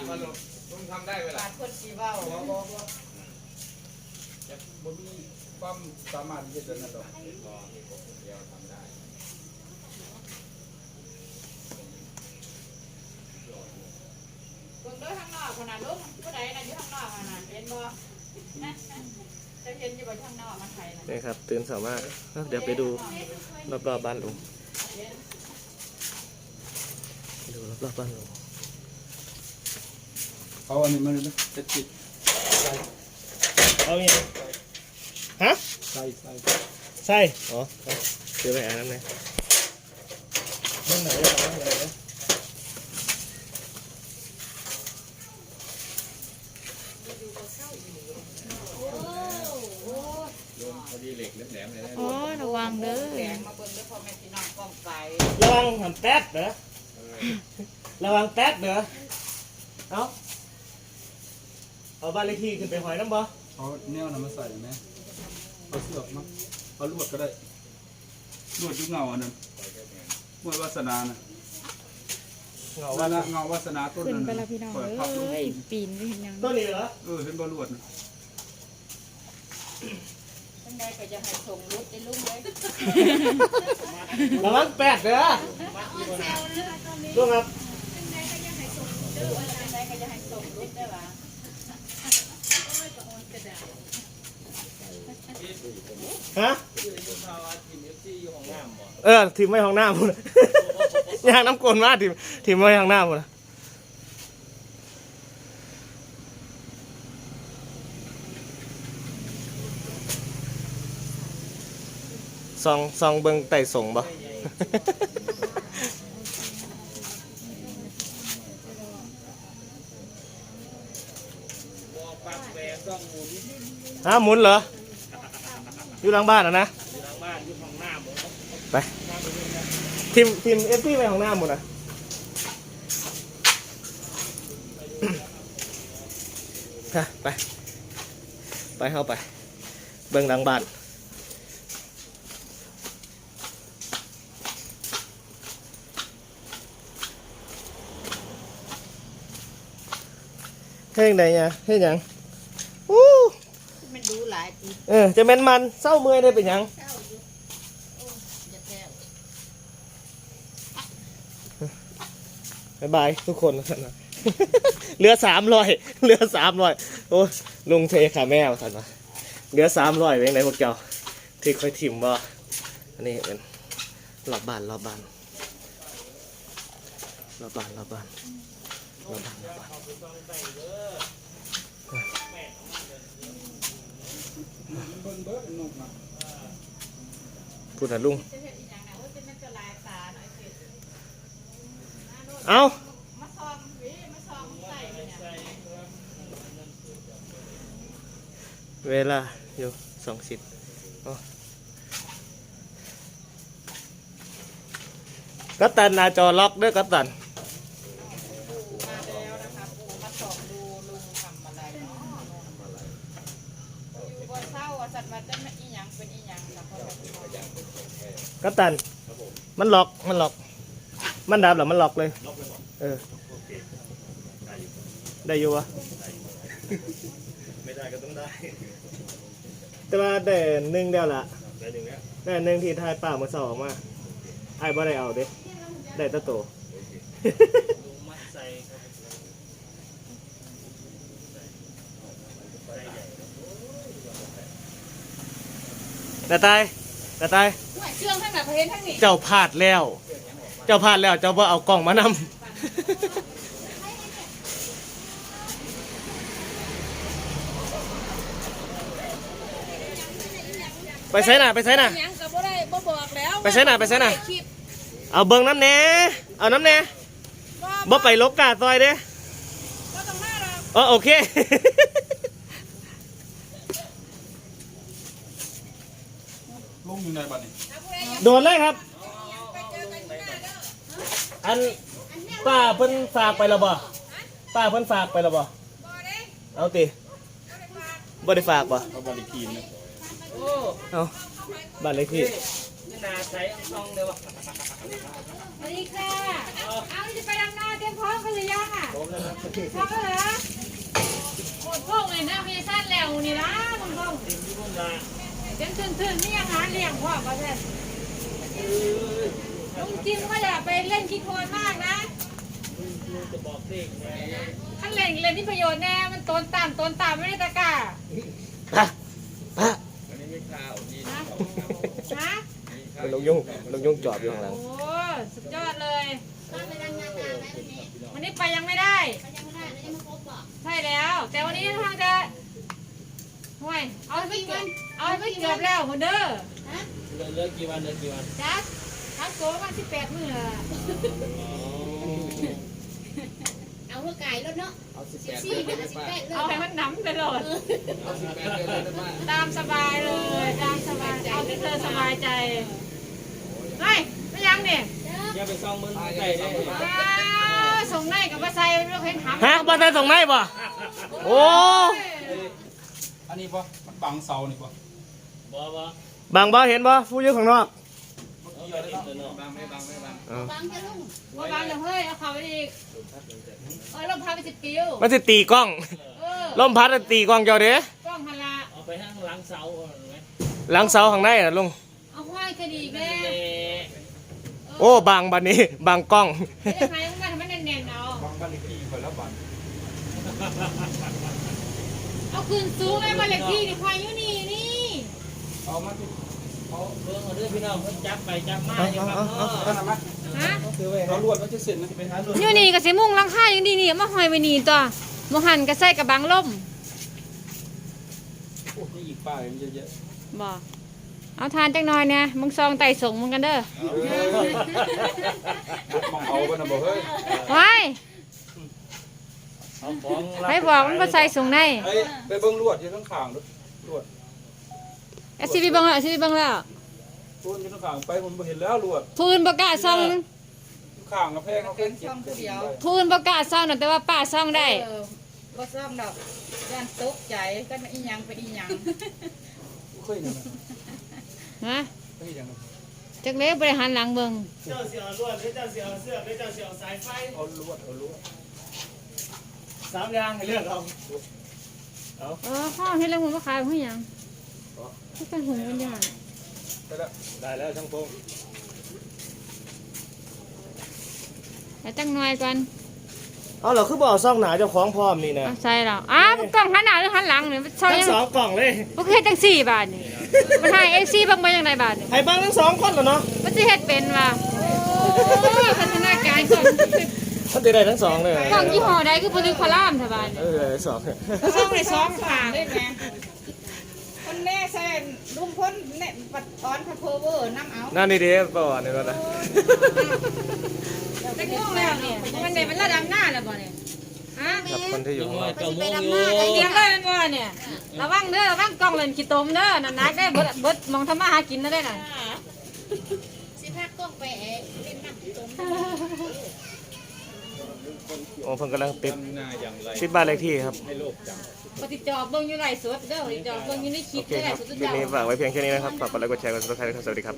ดมาลุงลุงทำได้เวลาบาดคนสีเว้าบ่บ่บ่จะบ่มีความสามารถที่จะเดินนั่นดอกรอมีผมคนเดียวทำได้เบิ่งเด้อข้างนอกขนาดลุงผู้ใดน่ะอยู่ข้างนอกขนาดเห็นบ่จะเห็นอยู่บ่ข้างนอกมันไผน่ะนี่ครับ ตื่นสามารถเดี๋ยวไปดูรอบๆบ้านลุงเห็นไปดูรอบๆบ้านลุง เอาอันนี้มาเลยนะจะจิตใส่ เอาไงฮะ ใส่ใส่ ใช่อ๋อเดี๋ยวไปอ่านน้ำเนี่ยนั่งไหนเลยนั่งไหนเลย ลุงพอดีเหล็กแหลมๆเลยนะ โอ้ระวังเด้ แส อง มาเบิ่งเด้อพ่อแม่พี่น้องป้องไก่ ระวังหันแป๊ดเหรอ เออ ระวังแป๊ด เหรอเอาเอาบ้านเลขที่ขึ้นไปหอยน้ำบ่เอาแนวนั้นมาใส่ไหมเอาเสือกมาเอาลวดก็ได้ลวดอยุเงาอันนั้นมวยวาสนาน่ะเงาเงาว่าเงาวาสนาต้นขึ้นนั้นไปแล้วพี่น้องปล่อยพับลงเอ้ยปีนไปเห็นยังต้นนี้เหรอเออเห็นบ่ลวดน่ะจังไดก็จะให้ส่งรุดได้ลุงเลยระวังแป๊ดเหรอลุงครับจังไดก็จะให้ส่งรุดได้ว่า ฮะเออทีมไม่ห้องหน้าพุ่นยางน้ำกลนมากทีมทีมไม่ห้องหน้าพุ่นซองซองเบิงไต่ส่งบ่ ฮะหมุนเหรอ อยู่หลังบ้านอะนะไปทีมทีมเอฟซีไปของหน้าหมดอะฮะไป ไปเข้าไป เบิ่งหลังบ้านเฮ้ยไหนเนี่ยเฮ้ยยังอู้ มันดูหลายปี เออจะแม่นมันเศร้าเมื่อยได้เป็นหยังบายบายทุกคนนะ เหลือสามร้อยเหลือสามร้อยโอ้ลุงเทขาแมวสันวะเหลือสามร้อยเป็นไงพวกเจ้าที่ค่อยถิ่มบ่อันนี้เป็นรอบบานรอบบานรอบบานรอบบานรอบบานรอบบาน เบิ่งเบิดนกน่ะพูดนะลุงจะเฮ็ดอีหยังนะว่าจะมันจะลายตาหน่อยสิเอามาซองวิมาซองใส่ไปเนี่ยเวลาอยู่สองสิบเอากัปตันหนาจอล็อกเด้วยกัปตัน มาแล้วนะคะปูมาส่องดูลุงทำอะไรเนาะอยู่บ่เศร้าอะ สัตว์ว่าจะไม่อีหยังเป็นอีหยังค่ะพ่อแม่พี่น้องกัปตัน มันล็อก มันล็อก มันดับเหรอ มันล็อกเลย เออ ได้อยู่วะไม่ได้ก็ต้องได้แต่ว่าได้หนึ่งเดียวละได้หนึ่งแล้วได้หนึ่งที่ทายป่ามาสองมาไอ้บ่ได้เอาเด้ได้แตะโต นาตายนาตายห่วยเชื่องทั้งนั้นเพราะเห็นทั้งนี้เจ้าพลาดแล้ว เจ้าพลาดแล้ว เจ้าบ่เอากล่องมานำ ไปใช้น่ะไปใช้น่ะ ยังก็บ่ได้บ่บอกแล้วไปใช้น่ะไปใช้น่ะ คลิปเอาเบิ่งน้ำแหน่เอาน้ำแหน่บ่ไปลบกาซอยเด้ บ่ต้องมาหรอกอ๋อโอเค ลงอยู่ในบัดนี้ถ้าผู้ใดอยากโดนเลยครับไปเจอกันที่หน้าเด้ออันป้าเพิ่นฝากไปแล้วบ่ป้าเพิ่นฝากไปแล้วบ่บ่ได้เอาติบ่ได้ฝากบ่ได้ฝากบ่เอาบัดอีกทีนึงเอาบัตรเลขที่สวัสดีค่ะเอาจะไปดำนาเตรียมพร้อมกันหรือยังอะทำอะไรนะหมดพวกเลยนะพี่สั้นแล้วนี่นะมึงพง เดี๋ยวตื่นๆนี่อาหารเลี้ยงพ่อประเทศลุงจิมก็อย่าไปเล่นขี้โคลนมากนะท่านเล่นเล่นที่ประโยชน์แน่ มันตนต่ำตนต่ำไม่ได้ตะกร้าป้าป้าอันนี้ไม่ข้าวนี่ฮะฮะมันลงยุ่งมันลงยุ่งจอบอยู่ข้างหลัง โอ้สุดยอดเลยวันนี้ไปยังไม่ได้ ใช่แล้ว แต่วันนี้ทางจะ ห่วยเอาให้ไม่เกือบเอาให้ไม่เกือบแล้วคนเด้อเหลือกี่วันเหลือกี่วันจัดทั้งโกวันที่แปดมื้อละเอาหัวไก่แล้วเนาะเอาสิบสิแปบดสี่เดือนเป็ได้นไหมสิบป้าแปดเลยเอาให้มันหนำไปโหลดเอาสิบแปดเดือนได้ไหมป้าตามสบายเลยตามสบายเอาที่เธอสบายใจเฮ้ยไม่ยังเนี่ยอย่าไปซ่องมันไก่ได้อ้าวส่งในกับมาใส่ลูกเห็นหำฮะบ้านใส่ส่งไหนบ่โอ้ อันนี้ปะมันบังเสานี่ปะบ่บ่บางบ่เห็นบ่ผู้อยู่ข้างนอกเอาไปติดตัวเนาะบังไม่บังไม่บังฟังจะลุงว่าบางเดี๋ยวเฮ้ยเอาเขาไปอีกเออลมพาไปสิบปิวมันสิตีกล้องเออลมพัดน่ะตีกล้องเจ้าเด้กล้องพันละเอาไปข้างหลังเสาเอาไหมหลังเสาข้างในน่ะลุงเอาห้อยคดีแม่เอ๊ะโอ้บางบัดนี้ บางกล้องไม่ได้ใครมันมันแน่นๆเอาบังบ้านเลขที่คนละบัน เอาคืนสูงไอ้บ้าเลขที่นี่ควายอยู่นี่นี่เอามาที่เอาเบิ่งเอาเด้อพี่น้องเพิ่นจับไปจับมาอยู่ครับท่านเอามาฮะเอาลวดมันจะเสร็จนะไปหาลวดอยู่นี่ก็สิมุ่งหลังคาอย่างดีนี่มาห้อยไว้นี่ตัวมหันก็ใส่กับบางล่มโอ้ยอีกป้ายมันเยอะบ่เอาทานจังหน่อยเนี่ยมึงซองไต่ส่งมึงกันเด้อเออมองเอากันนะบอกเฮ้ยไว้ เอาของไปบอกมันมาใส่ส่งในไอ้ไปเบิ่งลวดอยู่ข้างข้างด้วยลวดเอสซีบีบังแล้วเอสซีบีบังแล้วพูนอยู่ข้างข้างไปผมบ่เห็นแล้วลวดพูนประกล้าศซองข้างกระแพงเขาเป็นช่องเดียวพูนประกล้าศซองน่ะแต่ว่าป้าซองได้ เออบ่ซ่อมดอกย่านตกใจก็มาอีหยังไปอีหยังเคยนั่นน่ะฮะเคยยังน่ะจักเล็บริหารหลังเบิ่งเจ้าเสียวลวดหรือเจ้าเสียวเสื้อหรือเจ้าเสียวสายไฟเอาลวดเอาลวด สามอย่างให้เลือกเอาเออข้าวเฮ็ดแล้วมึงก็ขายของหยังก็เป็นหุ่นเป็นอย่างไปแล้วได้แล้วช่างพงแต่จังหน่อยก่อนเอาเหรอคือบ่เอาซ่องหนาเจ้าของพร้อมนี่นะเอาใส่แล้วอ้าวกล้องหันหน้าหรือหันหลังเนี่ยมันซอยทั้ยังงสองกล่องเลยบ่เคยเฮ็ดจังสี่บาทนี่มันให้ FC บังบ่จังไดบาทนี่ให้เบ้างทั้งสองคนเหรอเนาะมันสิเฮ็ดเป็นว่ะโอ้ยพัฒนาการกล้อ งมันจะได้ทั้งสองเลยกล้องยี่ห้อใดคือบ่ถึงพารามแท้บาทเอนี่อสองซ่อมได้สองข้างได้ไหมคนแน่ใส่ลุงพ้นแน่ปัดออนพะเพอเวอร์น้ำเอานั่นนี่เด้ป่าวนี่แล้วนะจังงงแล้วเนี่ยมันได้มันระดับหน้าแล้วบ่เนี่ยฮะครับคนที่อยู่ยังข้างนไงอกเจ้าโมงอยู่เตรียมเลยแมันบ่เนี่ยระวังเด้อระวังกล้องเล่นขี้ตมเด้อนั่นนักได้เบิดเบิดมองทำมาหากินนะได้น่ะสิพากล้องไปเอ๊ะเป็นน้ำต้ม โอ้เพิ่นกำลังติดทำหน้าอย่างไรติดบ้านเลขที่ครับให้โลกจำปฏิจอบเบิ่งอยู่ไลฟ์สดเด้อปฏิจอบเบิ่งอยู่ในคลิโอปเคได้ไลครับฟ์สดทุกคลิอปย่าง นี้ฝากไว้เพียงแค่นี้นะครับ ฝากกดไลค์กดแชร์กดซับสไครต์ครับ สวัสดีครับ